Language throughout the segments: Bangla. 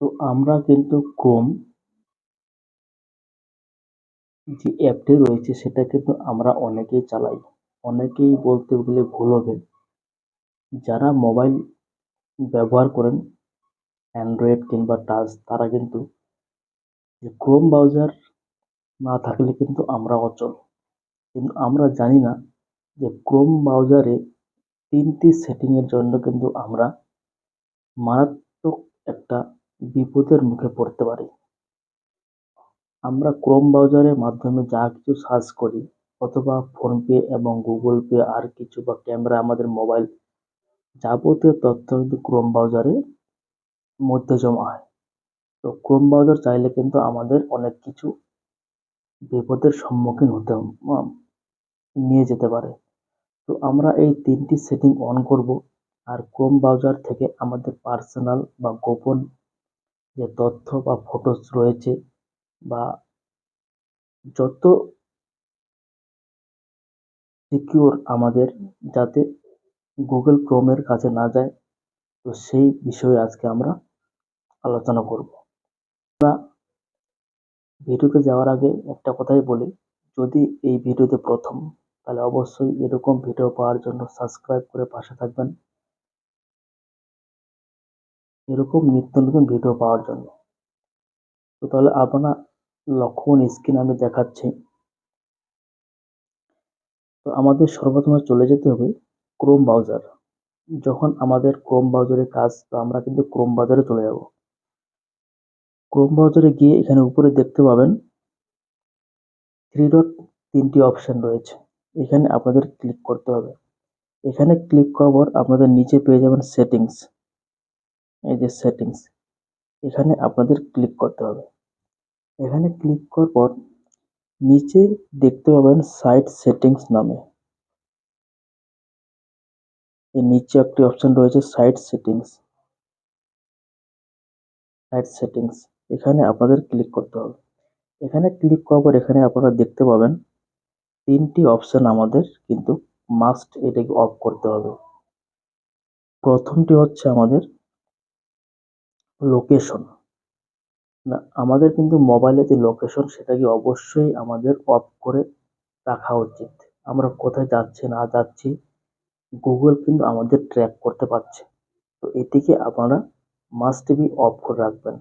তো আমরা কিন্তু ক্রোম যে অ্যাপটি রয়েছে, সেটা কিন্তু আমরা অনেকেই চালাই। অনেকেই বলতে গেলে ভুল হবে। যারা মোবাইল ব্যবহার করেন অ্যান্ড্রয়েড কিংবা টাচ তারা কিন্তু যে ক্রোম ব্রাউজার না থাকলে কিন্তু আমরা অচল। কিন্তু আমরা জানি না যে ক্রোম ব্রাউজারে তিনটি সেটিংয়ের জন্য কিন্তু আমরা মারাত্মক একটা বিপদের মুখে পড়তে পারি। আমরা ক্রোম ব্রাউজারের মাধ্যমে যা কিছু সার্চ করি, অথবা ফোনপে এবং গুগল পে আর কিছু বা ক্যামেরা আমাদের মোবাইল যাবতীয় তথ্য কিন্তু ক্রোম ব্রাউজারে মধ্যে জমা হয়। তো ক্রোম ব্রাউজার চাইলে কিন্তু আমাদের অনেক কিছু বিপদের সম্মুখীন হতে নিয়ে যেতে পারে। তো আমরা এই তিনটি সেটিং অন করব। আর ক্রোম ব্রাউজার থেকে আমাদের পার্সোনাল বা গোপন যে তথ্য বা ফটোস রয়েছে বা যত সিকিউর আমাদের যাতে গুগল ক্রোমের কাছে না যায়, তো সেই বিষয়ে আজকে আমরা আলোচনা করব। আমরা ভিডিওতে যাওয়ার আগে একটা কথাই বলি, যদি এই ভিডিওতে প্রথম, তাহলে অবশ্যই এরকম ভিডিও পাওয়ার জন্য সাবস্ক্রাইব করে পাশে থাকবেন। এরকম নিত্য নতুন ভিডিও পাওয়ার জন্য। তো তাহলে আপনার লক্ষণ স্ক্রিন আমি দেখাচ্ছি। তো আমাদের সর্বপ্রথমে চলে যেতে হবে ক্রোম ব্রাউজার যখন আমাদের ক্রোম ব্রাউজারে কাজ, তো আমরা কিন্তু ক্রোম ব্রাউজারে চলে যাব। ক্রোম ব্রাউজারে গিয়ে এখানে উপরে দেখতে পাবেন থ্রি ডট তিনটি অপশান রয়েছে। এখানে আপনাদের ক্লিক করতে হবে। এখানে ক্লিক করার পর আপনাদের নিচে পেয়ে যাবেন সেটিংস এই যে সেটিংস এখানে আপনাদের ক্লিক করতে হবে। এখানে ক্লিক করার পর নিচে দেখতে পাবেন সাইট সেটিংস নামে। এর নিচে একটি অপশন রয়েছে সাইট সেটিংস সাইট সেটিংস এখানে আপনাদের ক্লিক করতে হবে। এখানে ক্লিক করার পর এখানে আপনারা দেখতে পাবেন তিনটি অপশন আমাদের কিন্তু মাস্ট এটাকে অফ করতে হবে। প্রথমটি হচ্ছে আমাদের লোকেশন না, আমাদের কিন্তু মোবাইলে যে লোকেশন সেটাকে অবশ্যই আমাদের অফ করে রাখা উচিত। আমরা কোথায় যাচ্ছি, না যাচ্ছি গুগল কিন্তু আমাদের ট্র্যাক করতে পারছে। তো এটিকে আপনারা মাস্ট বি অফ করে রাখবেন।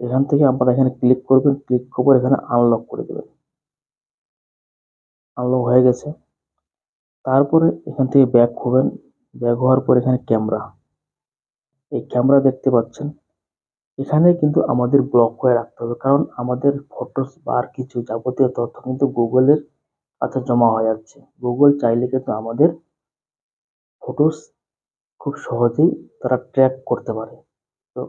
এখান থেকে আপনারা এখানে ক্লিক করবেন ক্লিক করে এখানে আনলক করে দেবেন। আনলক হয়ে গেছে। তারপরে এখান থেকে ব্যাক হবেন। ব্যাক হওয়ার পর এখানে ক্যামেরা এই ক্যামেরা দেখতে পাচ্ছেন? এখানে কিন্তু আমাদের ব্লক করে রাখতে হবে। কারণ আমাদের ফটোস বা আর কিছু যাবতীয় তথ্য কিন্তু গুগলের কাছে জমা হয়ে যাচ্ছে। গুগল চাইলে কিন্তু আমাদের ফটোস খুব সহজেই তারা ট্র্যাক করতে পারে। তো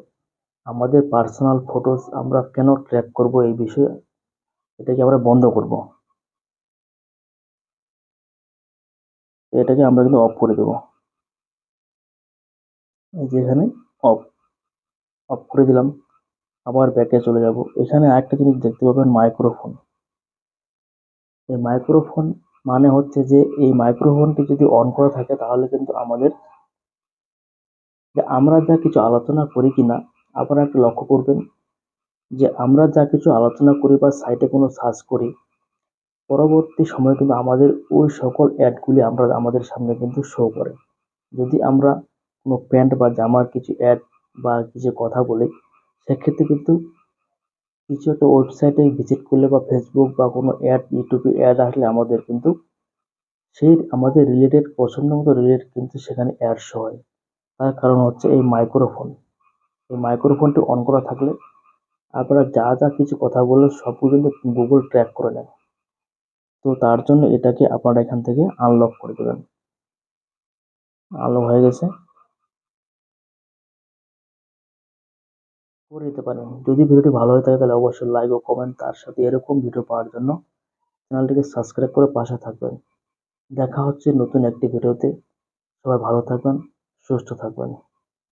আমাদের পার্সোনাল ফটোস আমরা কেন ট্র্যাক করব এই বিষয়ে? এটাকে আমরা বন্ধ করব। এটাকে আমরা কিন্তু অফ করে দেব। এই যে এখানে অফ অফ করে দিলাম। আবার ব্যাকে চলে যাব। এখানে আরেকটা জিনিস দেখতে পাবেন মাইক্রোফোন এই মাইক্রোফোন মানে হচ্ছে যে, এই মাইক্রোফোনটি যদি অন করা থাকে, তাহলে কিন্তু আমাদের যে আমরা যা কিছু আলোচনা করি কিনা, আপনারা একটু লক্ষ্য করবেন যে, আমরা যা কিছু আলোচনা করি বা সাইটে কোনো সার্চ করি, পরবর্তী সময়ে কিন্তু আমাদের ওই সকল অ্যাডগুলি আমরা আমাদের সামনে কিন্তু শো করে। যদি আমরা কোনো প্যান্ট বা জামার কিছু অ্যাড বা কিছু কথা বলি, সেক্ষেত্রে কিন্তু কিছু একটা ওয়েবসাইটে ভিজিট করলে বা ফেসবুক বা কোনো অ্যাড ইউটিউবে অ্যাড আসলে আমাদের কিন্তু সেই আমাদের রিলেটেড পছন্দ মতো রিলেটেড কিন্তু সেখানে অ্যাড শো হয়। তার কারণ হচ্ছে এই মাইক্রোফোন এই মাইক্রোফোনটি অন করা থাকলে আপনারা যা যা কিছু কথা বললেন সবগুলো কিন্তু গুগল ট্র্যাক করে নেয় তো তার জন্য এটাকে আপনারা এখান থেকে আনলক করে দেবেন। আনলক হয়ে গেছে। করে দিতে পারেন। যদি ভিডিওটি ভালো হয়ে থাকে তাহলে অবশ্যই লাইক ও কমেন্ট তার সাথে এরকম ভিডিও পাওয়ার জন্য চ্যানেলটিকে সাবস্ক্রাইব করে পাশে থাকবেন। দেখা হচ্ছে নতুন একটি ভিডিওতে সবাই ভালো থাকবেন, সুস্থ থাকবেন।